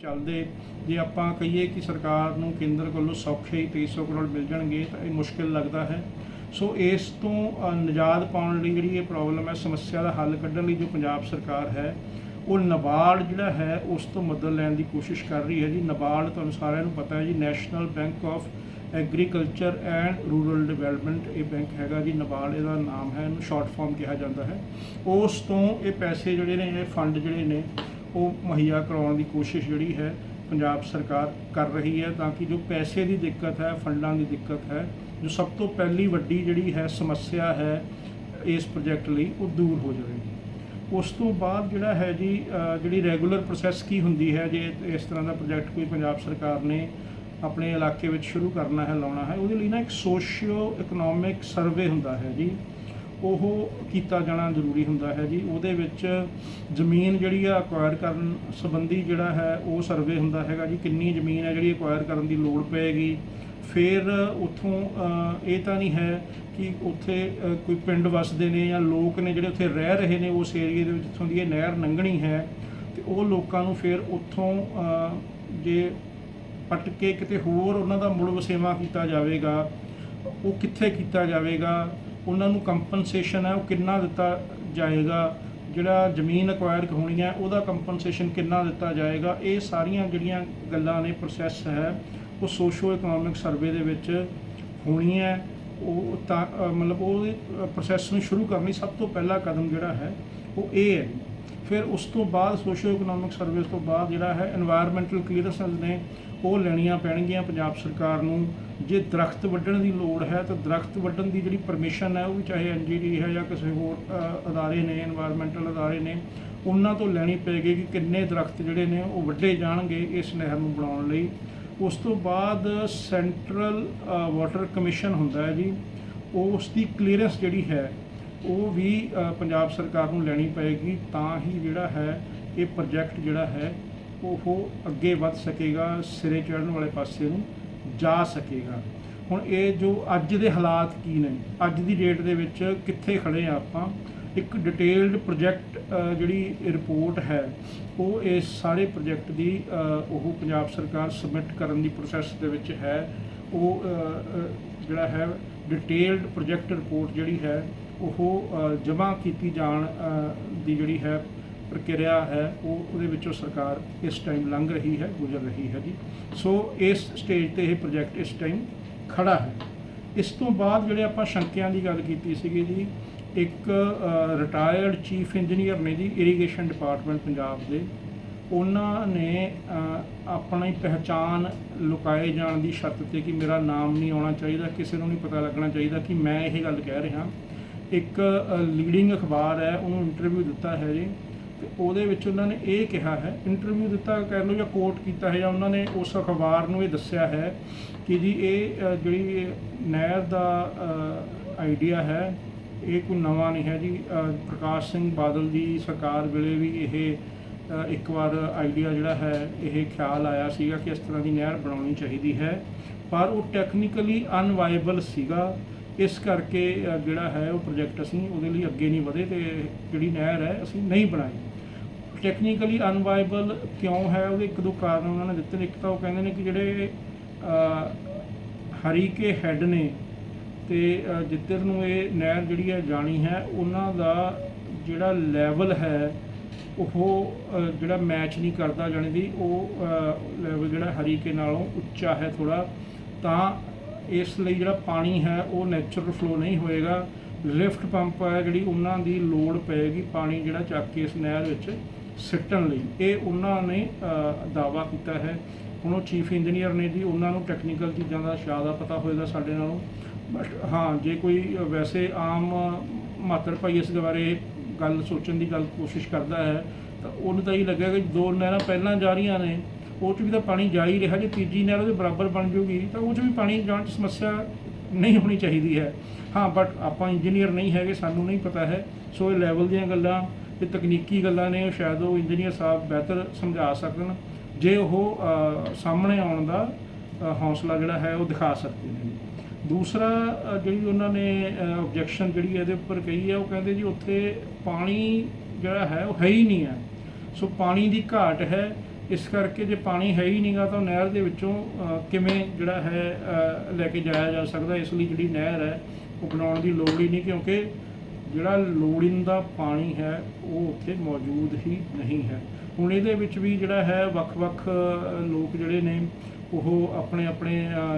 ਚੱਲਦੇ ਜੇ ਆਪਾਂ ਕਹੀਏ ਕਿ ਸਰਕਾਰ ਨੂੰ ਕੇਂਦਰ ਵੱਲੋਂ ਸੌਖੇ ਹੀ 300 ਕਰੋੜ ਮਿਲ ਜਾਣਗੇ ਤਾਂ ਇਹ ਮੁਸ਼ਕਿਲ ਲੱਗਦਾ ਹੈ। ਸੋ ਇਸ ਤੋਂ ਅ, ਨਿਜਾਤ ਪਾਉਣ ਲਈ ਜਿਹੜੀ ਇਹ ਪ੍ਰੋਬਲਮ ਹੈ ਸਮੱਸਿਆ ਦਾ ਹੱਲ ਕੱਢਣ ਲਈ ਜੋ ਪੰਜਾਬ ਸਰਕਾਰ ਹੈ ਉਹ ਨਬਾਰਡ ਜਿਹੜਾ ਹੈ ਉਸ ਤੋਂ ਮਦਦ ਲੈਣ ਦੀ ਕੋਸ਼ਿਸ਼ ਕਰ ਰਹੀ ਹੈ ਜੀ। ਨਬਾਰਡ ਤੁਹਾਨੂੰ ਸਾਰਿਆਂ ਨੂੰ ਪਤਾ ਹੈ ਜੀ national bank of agriculture and rural development ਇਹ ਬੈਂਕ ਹੈਗਾ ਜੀ ਨਬਾਰਡ ਇਹਦਾ ਨਾਮ ਹੈ ਇਹਨੂੰ ਸ਼ਾਰਟ ਫਾਰਮ ਕਿਹਾ ਜਾਂਦਾ ਹੈ। ਉਸ ਤੋਂ ਇਹ ਪੈਸੇ ਜਿਹੜੇ ਨੇ ਇਹ ਫੰਡ ਜਿਹੜੇ ਨੇ ਉਹ ਮੁਹੱਈਆ ਕਰਵਾਉਣ ਦੀ ਕੋਸ਼ਿਸ਼ ਜਿਹੜੀ ਹੈ ਪੰਜਾਬ ਸਰਕਾਰ ਕਰ ਰਹੀ ਹੈ ਤਾਂ ਕਿ ਜੋ ਪੈਸੇ ਦੀ ਦਿੱਕਤ ਹੈ, ਫੰਡਾਂ ਦੀ ਦਿੱਕਤ ਹੈ, ਜੋ ਸਭ ਤੋਂ ਪਹਿਲੀ ਵੱਡੀ ਜਿਹੜੀ ਹੈ ਸਮੱਸਿਆ ਹੈ ਇਸ ਪ੍ਰੋਜੈਕਟ ਲਈ, ਉਹ ਦੂਰ ਹੋ ਜਾਵੇਗੀ। ਉਸ ਤੋਂ ਬਾਅਦ ਜਿਹੜਾ ਹੈ ਜੀ ਜਿਹੜੀ ਰੈਗੂਲਰ ਪ੍ਰੋਸੈਸ ਕੀ ਹੁੰਦੀ ਹੈ, ਜੇ ਇਸ ਤਰ੍ਹਾਂ ਦਾ ਪ੍ਰੋਜੈਕਟ ਕੋਈ ਪੰਜਾਬ ਸਰਕਾਰ ਨੇ ਆਪਣੇ ਇਲਾਕੇ ਵਿੱਚ ਸ਼ੁਰੂ ਕਰਨਾ ਹੈ, ਲਾਉਣਾ ਹੈ, ਉਹਦੇ ਲਈ ਨਾ ਇੱਕ ਸੋਸ਼ੀਓ ਇਕਨੋਮਿਕ ਸਰਵੇ ਹੁੰਦਾ ਹੈ ਜੀ। ਉਹ ਕੀਤਾ ਜਾਣਾ ਜ਼ਰੂਰੀ ਹੁੰਦਾ ਹੈ ਜੀ। ਉਹਦੇ ਵਿੱਚ ਜ਼ਮੀਨ ਜਿਹੜੀ ਆ ਅਕਵਾਇਰ ਕਰਨ ਸੰਬੰਧੀ ਜਿਹੜਾ ਹੈ, ਉਹ ਸਰਵੇ ਹੁੰਦਾ ਹੈਗਾ ਜੀ। ਕਿੰਨੀ ਜ਼ਮੀਨ ਹੈ ਜਿਹੜੀ ਅਕਵਾਇਰ ਕਰਨ ਦੀ ਲੋੜ ਪਏਗੀ। ਫਿਰ ਉੱਥੋਂ ਇਹ ਤਾਂ ਨਹੀਂ ਹੈ ਕਿ ਉੱਥੇ ਕੋਈ ਪਿੰਡ ਵੱਸਦੇ ਨੇ ਜਾਂ ਲੋਕ ਨੇ ਜਿਹੜੇ ਉੱਥੇ ਰਹਿ ਰਹੇ ਨੇ, ਉਸ ਏਰੀਏ ਦੇ ਵਿੱਚ ਜਿੱਥੋਂ ਦੀ ਇਹ ਨਹਿਰ ਲੰਘਣੀ ਹੈ, ਤੇ ਉਹ ਲੋਕਾਂ ਨੂੰ ਫਿਰ ਉੱਥੋਂ ਜੇ ਪੱਟ ਕੇ ਕਿਤੇ ਹੋਰ ਉਹਨਾਂ ਦਾ ਮੁੜ ਵਸੇਵਾ ਕੀਤਾ ਜਾਵੇਗਾ, ਉਹ ਕਿੱਥੇ ਕੀਤਾ ਜਾਵੇਗਾ ਉਹਨਾਂ ਨੂੰ ਕੰਪਨਸੇਸ਼ਨ ਹੈ, ਉਹ ਕਿੰਨਾ ਦਿੱਤਾ ਜਾਏਗਾ? ਜਿਹੜਾ ਜ਼ਮੀਨ ਅਕਵਾਇਰ ਹੋਣੀ ਹੈ, ਉਹਦਾ ਕੰਪਨਸੇਸ਼ਨ ਕਿੰਨਾ ਦਿੱਤਾ ਜਾਏਗਾ? ਇਹ ਸਾਰੀਆਂ ਜਿਹੜੀਆਂ ਗੱਲਾਂ ਨੇ ਪ੍ਰੋਸੈਸ ਹੈ, ਉਹ ਸੋਸ਼ੋ ਇਕਨੋਮਿਕ ਸਰਵੇ ਦੇ ਵਿੱਚ ਹੋਣੀ ਹੈ। ਉਹ ਤਾਂ ਮਤਲਬ ਉਹ ਪ੍ਰੋਸੈਸ ਨੂੰ ਸ਼ੁਰੂ ਕਰਨੀ ਸਭ ਤੋਂ ਪਹਿਲਾ ਕਦਮ ਜਿਹੜਾ ਹੈ, ਉਹ ਇਹ ਹੈ। ਫਿਰ ਉਸ ਤੋਂ ਬਾਅਦ ਸੋਸ਼ੀਓ ਇਕਨੋਮਿਕ ਸਰਵੇ ਤੋਂ ਬਾਅਦ ਜਿਹੜਾ ਹੈ এনवायरमेंटਲ ਕਲੀਅਰੈਂਸ ਨੇ ਉਹ ਲੈਣੀਆਂ ਪੈਣਗੀਆਂ ਪੰਜਾਬ ਸਰਕਾਰ ਨੂੰ। ਜੇ ਦਰਖਤ ਵੱਢਣ ਦੀ ਲੋੜ ਹੈ ਤਾਂ ਦਰਖਤ ਵੱਢਣ ਦੀ ਜਿਹੜੀ ਪਰਮਿਸ਼ਨ ਹੈ ਉਹ ਵੀ ਚਾਹੇ ਐਨਜੀਟੀ ਹੈ ਜਾਂ ਕਿਸੇ ਹੋਰ ਅਦਾਰੇ ਨੇ এনवायरमेंटल ਅਦਾਰੇ ਨੇ, ਉਹਨਾਂ ਤੋਂ ਲੈਣੀ ਪੈਗੀ ਕਿ ਕਿੰਨੇ ਦਰਖਤ ਜਿਹੜੇ ਨੇ ਉਹ ਵੱਢੇ ਜਾਣਗੇ ਇਸ ਨਹਿਰ ਨੂੰ ਬਣਾਉਣ ਲਈ। ਉਸ ਤੋਂ ਬਾਅਦ ਸੈਂਟਰਲ ਵਾਟਰ ਕਮਿਸ਼ਨ ਹੁੰਦਾ ਹੈ ਜੀ ਉਸ ਦੀ ਕਲੀਅਰੈਂਸ ਜਿਹੜੀ ਹੈ, ਉਹ ਵੀ ਪੰਜਾਬ ਸਰਕਾਰ ਨੂੰ ਲੈਣੀ ਪਏਗੀ ਤਾਂ ਹੀ ਜਿਹੜਾ ਹੈ ਇਹ ਪ੍ਰੋਜੈਕਟ ਜਿਹੜਾ ਹੈ, ਉਹ ਅੱਗੇ ਵੱਧ ਸਕੇਗਾ ਸਿਰੇ ਚੜਨ ਵਾਲੇ ਪਾਸੇ ਨੂੰ। ਜਾ ਸਕੇਗਾ। ਹੁਣ ਇਹ ਜੋ ਅੱਜ ਦੇ ਹਾਲਾਤ ਕੀ ਨੇ? ਅੱਜ ਦੀ ਡੇਟ ਦੇ ਵਿੱਚ ਕਿੱਥੇ ਖੜੇ ਆ ਆਪਾਂ? ਇੱਕ ਡਿਟੇਲਡ ਪ੍ਰੋਜੈਕਟ ਜਿਹੜੀ ਰਿਪੋਰਟ ਹੈ, ਉਹ ਇਸ ਸਾਰੇ ਪ੍ਰੋਜੈਕਟ ਦੀ ਉਹ ਪੰਜਾਬ ਸਰਕਾਰ ਸਬਮਿਟ ਕਰਨ ਦੀ ਪ੍ਰੋਸੈਸ ਦੇ ਵਿੱਚ ਹੈ। ਉਹ ਜਿਹੜਾ ਹੈ ਡਿਟੇਲਡ ਪ੍ਰੋਜੈਕਟ ਰਿਪੋਰਟ ਜਿਹੜੀ ਹੈ, ਉਹ ਜਮ੍ਹਾਂ ਕੀਤੀ ਜਾਣ ਦੀ ਜਿਹੜੀ ਹੈ ਪ੍ਰਕਿਰਿਆ ਹੈ, ਉਹ ਉਹਦੇ ਵਿੱਚੋਂ ਸਰਕਾਰ ਇਸ ਟਾਈਮ ਲੰਘ ਰਹੀ ਹੈ, ਗੁਜ਼ਰ ਰਹੀ ਹੈ ਜੀ। ਸੋ ਇਸ ਸਟੇਜ ਤੇ ਇਹ ਪ੍ਰੋਜੈਕਟ ਇਸ ਟਾਈਮ ਖੜਾ ਹੈ। ਇਸ ਤੋਂ ਬਾਅਦ ਜਿਹੜੇ ਆਪਾਂ ਸ਼ੰਕਿਆਂ ਦੀ ਗੱਲ ਕੀਤੀ ਸੀਗੀ ਜੀ, ਇੱਕ ਰਿਟਾਇਰਡ ਚੀਫ ਇੰਜੀਨੀਅਰ ਨੇ ਜੀ ਇਰੀਗੇਸ਼ਨ ਡਿਪਾਰਟਮੈਂਟ ਪੰਜਾਬ ਦੇ। ਉਹਨਾਂ ਨੇ ਆਪਣੀ ਪਹਿਚਾਣ ਲੁਕਾਏ ਜਾਣ ਦੀ ਸ਼ਰਤ ਤੇ ਕਿ ਮੇਰਾ ਨਾਮ ਨਹੀਂ ਆਉਣਾ ਚਾਹੀਦਾ, ਕਿਸੇ ਨੂੰ ਨਹੀਂ ਪਤਾ ਲੱਗਣਾ ਚਾਹੀਦਾ ਕਿ ਮੈਂ ਇਹ ਗੱਲ ਕਹਿ ਰਿਹਾ। ਇੱਕ ਲੀਡਿੰਗ ਅਖਬਾਰ ਹੈ, ਉਹਨੂੰ ਇੰਟਰਵਿਊ ਦਿੱਤਾ ਹੈ ਜੀ। ਤੇ ਉਹਦੇ ਵਿੱਚ ਉਹਨਾਂ ਨੇ ਇਹ ਕਿਹਾ ਹੈ ਇੰਟਰਵਿਊ ਦਿੱਤਾ ਕਹਿ ਲਓ ਜਾਂ ਕੋਟ ਕੀਤਾ ਹੈ ਜਾਂ ਉਹਨਾਂ ਨੇ ਉਸ ਅਖਬਾਰ ਨੂੰ ਇਹ ਦੱਸਿਆ ਹੈ ਕਿ ਜੀ ਇਹ ਜਿਹੜੀ ਨਹਿਰ ਦਾ ਆਈਡੀਆ ਹੈ, ਇਹ ਕੋਈ ਨਵਾਂ ਨਹੀਂ ਹੈ ਜੀ। ਪ੍ਰਕਾਸ਼ ਸਿੰਘ ਬਾਦਲ ਦੀ ਸਰਕਾਰ ਵੇਲੇ ਵੀ ਇਹ ਇੱਕ ਵਾਰ ਆਈਡੀਆ ਜਿਹੜਾ ਹੈ, ਇਹ ਖਿਆਲ ਆਇਆ ਸੀਗਾ ਕਿ ਇਸ ਤਰ੍ਹਾਂ ਦੀ ਨਹਿਰ ਬਣਾਉਣੀ ਚਾਹੀਦੀ ਹੈ। ਪਰ ਉਹ ਟੈਕਨੀਕਲੀ ਅਨਵਾਇਬਲ ਸੀਗਾ। ਇਸ ਕਰਕੇ ਜਿਹੜਾ ਹੈ ਉਹ ਪ੍ਰੋਜੈਕਟ ਅਸੀਂ ਉਹਦੇ ਲਈ ਅੱਗੇ ਨਹੀਂ ਵਧੇ ਤੇ ਜਿਹੜੀ ਨਹਿਰ ਹੈ ਅਸੀਂ ਨਹੀਂ ਬਣਾਈ। ਟੈਕਨੀਕਲੀ ਅਨਵਾਇਬਲ ਕਿਉਂ ਹੈ? ਉਹਦੇ ਇੱਕ ਦੋ ਕਾਰਨ ਉਹਨਾਂ ਨੇ ਦਿੱਤੇ ਨੇ। ਇੱਕ ਤਾਂ ਉਹ ਕਹਿੰਦੇ ਨੇ ਕਿ ਜਿਹੜੇ ਅ, ਹਰੀਕੇ ਹੈੱਡ ਨੇ ਤੇ ਅ, ਜਿੱਧਰ ਨੂੰ ਇਹ ਨਹਿਰ ਜਿਹੜੀ ਹੈ ਜਾਣੀ ਹੈ ਉਹਨਾਂ ਦਾ ਜਿਹੜਾ ਲੈਵਲ ਹੈ ਉਹ ਅ, ਜਿਹੜਾ ਮੈਚ ਨਹੀਂ ਕਰਦਾ ਜਾਣੀ ਦੀ ਉਹ ਲੈਵਲ ਜਿਹੜਾ ਹਰੀਕੇ ਨਾਲੋਂ ਉੱਚਾ ਹੈ ਥੋੜਾ ਤਾਂ ਇਸ ਲਈ ਜਿਹੜਾ ਪਾਣੀ ਹੈ ਉਹ ਨੈਚੁਰਲ ਫਲੋ ਨਹੀਂ ਹੋਏਗਾ। ਲਿਫਟ ਪੰਪ ਹੈ ਜਿਹੜੀ ਉਹਨਾਂ ਦੀ ਲੋਡ ਪਏਗੀ ਪਾਣੀ ਜਿਹੜਾ ਚੱਕ ਕੇ ਇਸ ਨਹਿਰ ਵਿੱਚ। ਸਿੱਟਣ ਲਈ। ਇਹ ਉਹਨਾਂ ਨੇ ਦਾਵਾ ਕੀਤਾ ਹੈ। ਹੁਣ ਉਹ ਚੀਫ ਇੰਜੀਨੀਅਰ ਨੇ ਜੀ, ਉਹਨਾਂ ਨੂੰ ਟੈਕਨੀਕਲ ਚੀਜ਼ਾਂ ਦਾ ਜ਼ਿਆਦਾ ਪਤਾ ਹੋਏਗਾ ਸਾਡੇ ਨਾਲੋਂ। ਬਟ ਹਾਂ, ਜੇ ਕੋਈ ਵੈਸੇ ਆਮ ਮਾਤਰ ਭਾਈ ਇਸ ਦੇ ਬਾਰੇ ਗੱਲ ਸੋਚਣ ਦੀ ਗੱਲ ਕੋਸ਼ਿਸ਼ ਕਰਦਾ ਹੈ, ਤਾਂ ਉਹਨੂੰ ਤਾਂ ਇਹ ਲੱਗਿਆ ਕਿ ਦੋ ਨਹਿਰਾਂ ਪਹਿਲਾਂ ਜਾ ਰਹੀਆਂ ਨੇ, ਉਹ 'ਚ ਵੀ ਤਾਂ ਪਾਣੀ ਜਾ ਹੀ ਰਿਹਾ। ਜੇ ਤੀਜੀ ਨਹਿਰ ਉਹਦੇ ਬਰਾਬਰ ਬਣ ਜੂਗੀ, ਤਾਂ ਉਹ 'ਚ ਵੀ ਪਾਣੀ ਜਾਣ 'ਚ ਸਮੱਸਿਆ ਨਹੀਂ ਹੋਣੀ ਚਾਹੀਦੀ ਹੈ। ਹਾਂ ਬਟ ਆਪਾਂ ਇੰਜੀਨੀਅਰ ਨਹੀਂ ਹੈਗੇ, ਸਾਨੂੰ ਨਹੀਂ ਪਤਾ ਹੈ। ਸੋ ਇਹ ਲੈਵਲ ਦੀਆਂ ਗੱਲਾਂ ਇਹ ਤਕਨੀਕੀ ਗੱਲਾਂ ਨੇ ਉਹ ਸ਼ਾਇਦ ਉਹ ਇੰਜੀਨੀਅਰ ਸਾਹਿਬ ਬਿਹਤਰ ਸਮਝਾ ਸਕਣ। ਜੇ ਉਹ ਸਾਹਮਣੇ ਆਉਣ ਦਾ ਅ, ਹੌਸਲਾ ਜਿਹੜਾ ਹੈ ਉਹ ਦਿਖਾ ਸਕਦੇ ਨੇ। ਦੂਸਰਾ ਜਿਹੜੀ ਉਹਨਾਂ ਨੇ ਆਬਜੈਕਸ਼ਨ ਜਿਹੜੀ ਇਹਦੇ ਉੱਪਰ ਕਹੀ ਹੈ ਉਹ ਕਹਿੰਦੇ ਜੀ ਉੱਥੇ ਪਾਣੀ ਜਿਹੜਾ ਹੈ ਉਹ ਹੈ ਹੀ ਨਹੀਂ ਹੈ। ਸੋ ਪਾਣੀ ਦੀ ਘਾਟ ਹੈ। ਇਸ ਕਰਕੇ ਜੇ ਪਾਣੀ ਹੈ ਹੀ ਨਹੀਂਗਾ ਤਾਂ ਨਹਿਰ ਦੇ ਵਿੱਚੋਂ ਕਿਵੇਂ ਜਿਹੜਾ ਹੈ ਲੈ ਕੇ ਜਾਇਆ ਜਾ ਸਕਦਾ? ਇਸ ਲਈ ਜਿਹੜੀ ਨਹਿਰ ਹੈ ਉਹ ਬਣਾਉਣ ਦੀ ਲੋੜ ਹੀ ਨਹੀਂ ਕਿਉਂਕਿ ਜਿਹੜਾ ਲੋੜੀਂਦਾ ਪਾਣੀ ਹੈ, ਉਹ ਉੱਥੇ ਮੌਜੂਦ ਹੀ ਨਹੀਂ ਹੈ। ਹੁਣ ਇਹਦੇ ਵਿੱਚ ਵੀ ਜਿਹੜਾ ਹੈ, ਵੱਖ-ਵੱਖ ਲੋਕ ਜਿਹੜੇ ਨੇ, ਉਹ ਆਪਣੇ ਆਪਣੇ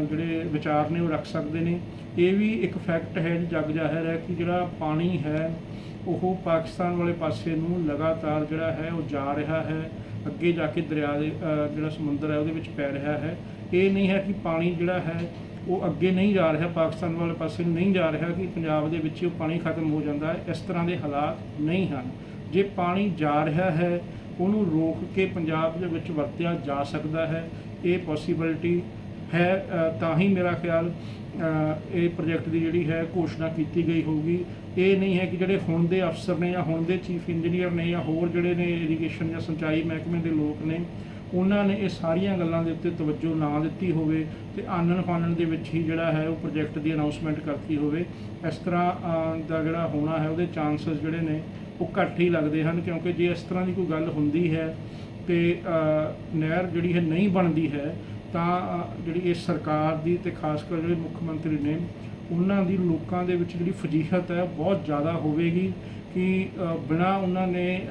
ਜਿਹੜੇ ਵਿਚਾਰ ਨੇ, ਉਹ ਰੱਖ ਸਕਦੇ ਨੇ। ਇਹ ਵੀ ਇੱਕ ਫੈਕਟ ਹੈ ਜੀ, ਜਗ ਜ਼ਾਹਿਰ ਹੈ ਕਿ ਜਿਹੜਾ ਪਾਣੀ ਹੈ, ਉਹ ਪਾਕਿਸਤਾਨ ਵਾਲੇ ਪਾਸੇ ਨੂੰ ਲਗਾਤਾਰ ਜਿਹੜਾ ਹੈ, ਉਹ ਜਾ ਰਿਹਾ ਹੈ। ਅੱਗੇ ਜਾ ਕੇ ਦਰਿਆ ਦੇ ਜਿਹੜਾ ਸਮੁੰਦਰ ਹੈ, ਉਹਦੇ ਵਿੱਚ ਪੈ ਰਿਹਾ ਹੈ। ਇਹ ਨਹੀਂ ਹੈ ਕਿ ਪਾਣੀ ਜਿਹੜਾ ਹੈ ਉਹ ਅੱਗੇ ਨਹੀਂ ਜਾ ਰਿਹਾ, ਪਾਕਿਸਤਾਨ ਵਾਲੇ ਪਾਸੇ ਨੂੰ ਨਹੀਂ ਜਾ ਰਿਹਾ ਕਿ ਪੰਜਾਬ ਦੇ ਵਿੱਚ ਉਹ ਪਾਣੀ ਖਤਮ ਹੋ ਜਾਂਦਾ ਹੈ, ਇਸ ਤਰ੍ਹਾਂ ਦੇ ਹਾਲਾਤ ਨਹੀਂ ਹਨ। ਜੇ ਪਾਣੀ ਜਾ ਰਿਹਾ ਹੈ, ਉਹਨੂੰ ਰੋਕ ਕੇ ਪੰਜਾਬ ਦੇ ਵਿੱਚ ਵਰਤਿਆ ਜਾ ਸਕਦਾ ਹੈ, ਇਹ ਪੋਸੀਬਿਲਿਟੀ ਹੈ ਤਾਂ ਹੀ ਮੇਰਾ ਖਿਆਲ ਇਹ ਪ੍ਰੋਜੈਕਟ ਦੀ ਜਿਹੜੀ ਹੈ ਘੋਸ਼ਣਾ ਕੀਤੀ ਗਈ ਹੋਊਗੀ। ਇਹ ਨਹੀਂ ਹੈ ਕਿ ਜਿਹੜੇ ਹੁਣ ਦੇ ਅਫਸਰ ਨੇ ਜਾਂ ਹੁਣ ਦੇ ਚੀਫ ਇੰਜੀਨੀਅਰ ਨੇ ਜਾਂ ਹੋਰ ਜਿਹੜੇ ਨੇ ਇਰੀਗੇਸ਼ਨ ਜਾਂ ਸਿੰਚਾਈ ਮਹਿਕਮੇ ਦੇ ਲੋਕ ਨੇ ਉਹਨਾਂ ਨੇ ਇਹ ਸਾਰੀਆਂ ਗੱਲਾਂ ਦੇ ਉੱਤੇ ਤਵੱਜੋ ਨਾ ਦਿੱਤੀ ਹੋਵੇ ਤੇ ਆਨਣ ਫਾਨਣ ਦੇ ਵਿੱਚ ਹੀ ਜਿਹੜਾ ਹੈ ਉਹ ਪ੍ਰੋਜੈਕਟ ਦੀ ਅਨਾਉਂਸਮੈਂਟ ਕਰਤੀ ਹੋਵੇ। ਇਸ ਤਰ੍ਹਾਂ ਦਾ ਜਿਹੜਾ ਹੋਣਾ ਹੈ ਉਹਦੇ ਚਾਂਸਸ ਜਿਹੜੇ ਨੇ ਉਹ ਘੱਟ ਹੀ ਲੱਗਦੇ ਹਨ ਕਿਉਂਕਿ ਜੇ ਇਸ ਤਰ੍ਹਾਂ ਦੀ ਕੋਈ ਗੱਲ ਹੁੰਦੀ ਹੈ ਤੇ ਨਹਿਰ ਜਿਹੜੀ ਹੈ ਨਹੀਂ ਬਣਦੀ ਹੈ ਤਾਂ ਜਿਹੜੀ ਇਹ ਸਰਕਾਰ ਦੀ ਤੇ ਖਾਸ ਕਰ ਜਿਹੜੇ ਮੁੱਖ ਮੰਤਰੀ ਨੇ ਉਹਨਾਂ ਦੀ ਲੋਕਾਂ ਦੇ ਵਿੱਚ ਜਿਹੜੀ ਫਜੀਹਤ ਹੈ ਬਹੁਤ ਜ਼ਿਆਦਾ ਹੋਵੇਗੀ ਕਿ ਅ, ਬਿਨਾਂ ਉਹਨਾਂ ਨੇ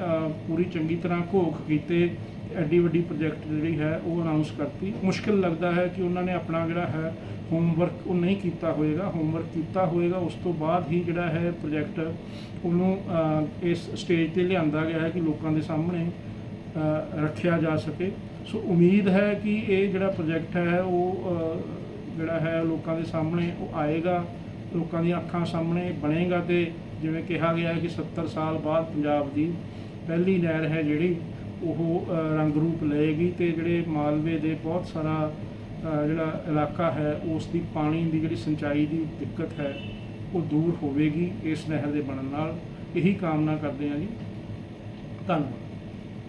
ਪੂਰੀ ਚੰਗੀ ਤਰ੍ਹਾਂ ਘੋਖ ਕੀਤੇ ਐਡੀ ਵੱਡੀ ਪ੍ਰੋਜੈਕਟ ਜਿਹੜੀ ਹੈ, ਉਹ ਅਨਾਉਂਸ ਕਰਤੀ। ਮੁਸ਼ਕਿਲ ਲੱਗਦਾ ਹੈ ਕਿ ਉਹਨਾਂ ਨੇ ਆਪਣਾ ਜਿਹੜਾ ਹੈ ਹੋਮਵਰਕ ਉਹ ਨਹੀਂ ਕੀਤਾ ਹੋਏਗਾ। ਹੋਮਵਰਕ ਕੀਤਾ ਹੋਏਗਾ, ਉਸ ਤੋਂ ਬਾਅਦ ਹੀ ਜਿਹੜਾ ਹੈ ਪ੍ਰੋਜੈਕਟ ਉਹਨੂੰ ਇਸ ਸਟੇਜ ਤੇ ਲਿਆਂਦਾ ਗਿਆ ਹੈ ਕਿ ਲੋਕਾਂ ਦੇ ਸਾਹਮਣੇ ਰੱਖਿਆ ਜਾ ਸਕੇ। ਸੋ ਉਮੀਦ ਹੈ ਕਿ ਇਹ ਜਿਹੜਾ ਪ੍ਰੋਜੈਕਟ ਹੈ, ਉਹ ਜਿਹੜਾ ਹੈ, ਲੋਕਾਂ ਦੇ ਸਾਹਮਣੇ ਉਹ ਆਏਗਾ। ਲੋਕਾਂ ਦੀਆਂ ਅੱਖਾਂ ਸਾਹਮਣੇ ਬਣੇਗਾ ਤੇ ਜਿਵੇਂ ਕਿਹਾ ਗਿਆ ਹੈ ਕਿ 70 ਸਾਲ ਬਾਅਦ ਪੰਜਾਬ ਦੀ ਪਹਿਲੀ ਨਹਿਰ ਹੈ ਜਿਹੜੀ ਉਹ ਰੰਗ ਰੂਪ ਲਏਗੀ ਤੇ ਜਿਹੜੇ ਮਾਲਵੇ ਦੇ ਬਹੁਤ ਸਾਰਾ ਜਿਹੜਾ ਇਲਾਕਾ ਹੈ ਉਸ ਦੀ ਪਾਣੀ ਦੀ ਜਿਹੜੀ ਸਿੰਚਾਈ ਦੀ ਦਿੱਕਤ ਹੈ, ਉਹ ਦੂਰ ਹੋਵੇਗੀ ਇਸ ਨਹਿਰ ਦੇ ਬਣਨ ਨਾਲ। ਇਹੀ ਕਾਮਨਾ ਕਰਦੇ ਹਾਂ ਜੀ। ਧੰਨਵਾਦ।